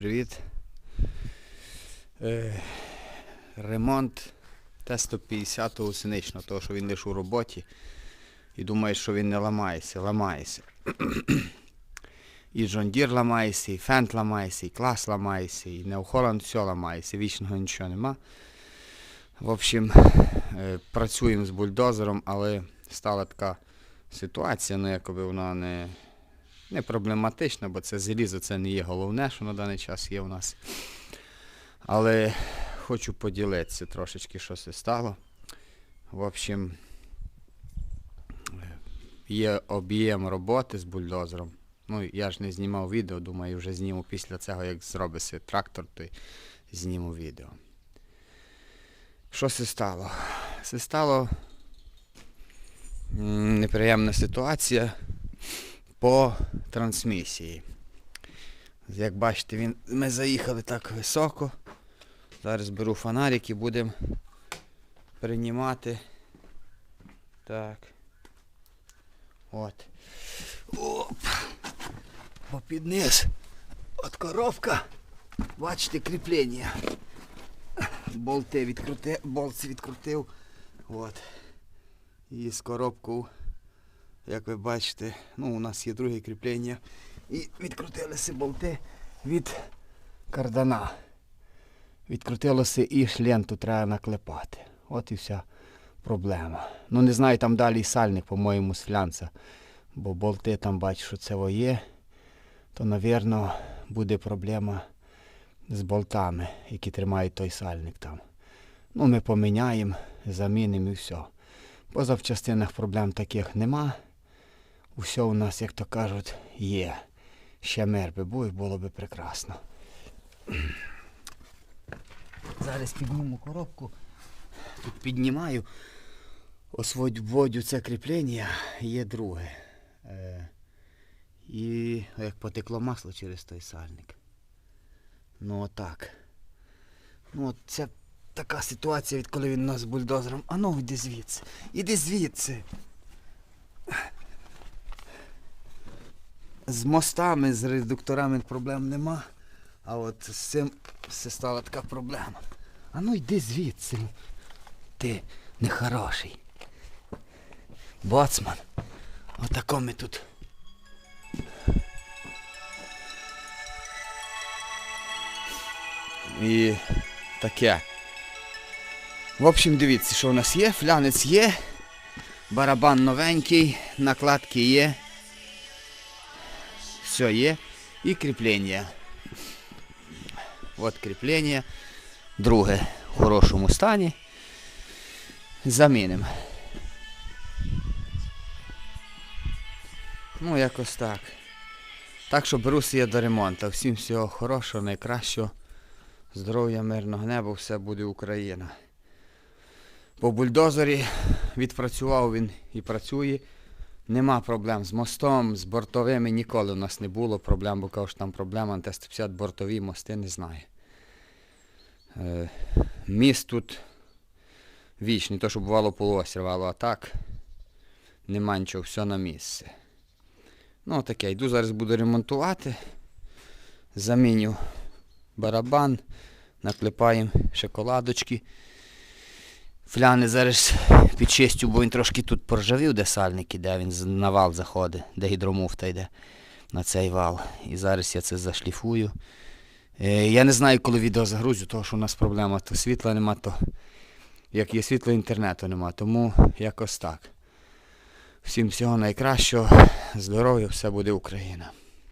Привіт. Е, ремонт Т-150 синичного, того, що він лише у роботі. І думає, що він не ламається, ламається. і Deere ламається, і Фент ламається, і клас ламається, і Holland все ламається, вічного нічого нема. В общем, е, працюємо з бульдозером, але стала така ситуація, ну якоби вона не, не проблематична, бо це залізо, це не є головне, що на даний час є у нас. Але хочу поділитися трошечки, що це стало. В общем, є об'єм роботи з бульдозером. Ну, я ж не знімав відео, думаю, вже зніму після цього, як зробиться трактор, то зніму відео. Що це стало? Це стало неприємна ситуація по трансмісії. Як бачите, він, ми заїхали так високо. Зараз беру фонарик і будемо приймати. Так. От. Оп. Попід низ. От коробка. Бачите, кріплення. Болти відкрутив, болт відкрутив. От. І з коробку як ви бачите, ну у нас є друге кріплення. І відкрутилися болти від кардана. Відкрутилося і ж ленту треба наклепати. От і вся проблема. Ну не знаю, там далі і сальник, по-моєму, з флянца. Бо болти там бачу, що це є. То, напевно, буде проблема з болтами, які тримають той сальник там. Ну, ми поміняємо, замінимо і все. По запчастинах проблем таких нема. Усе у нас, як то кажуть, є. Ще мер би був, і було би прекрасно. Зараз підніму коробку. Тут піднімаю. Вводю це кріплення, є друге. Е, і як потекло масло через той сальник. Ну отак. Ну от це така ситуація, відколи він нас з бульдозером. А ну йди звідси. Іди звідси. З мостами, з редукторами проблем нема. А от з цим все стала така проблема. А ну йди звідси. Ти нехороший. Боцман. Отако ми тут. І таке. В общем, дивіться, що у нас є. Флянець є. Барабан новенький, накладки є. Все є. І кріплення. От кріплення. Друге в хорошому стані. Замінимо. Ну, якось так. Так що беруся я до ремонту. Всім всього хорошого, найкращого. Здоров'я, мирного неба, все буде Україна. По бульдозері відпрацював він і працює. Нема проблем з мостом, з бортовими ніколи у нас не було проблем, бо кажу, що там проблема на Т-150 бортові мости не знаю. Е, міст тут вічний, то що бувало полуось рвало, а так нема нічого, все на місце. Ну таке, йду зараз буду ремонтувати. Заміню барабан, наклепаємо шоколадочки. Фляни зараз підчистю, бо він трошки тут поржавів, де сальники, де він на вал заходить, де гідромуфта йде на цей вал. І зараз я це зашліфую. Е, я не знаю, коли відео загрузю, тому що у нас проблема, то світла нема, то як є світло, інтернету нема. Тому якось так. Всім всього найкращого, здоров'я, все буде Україна.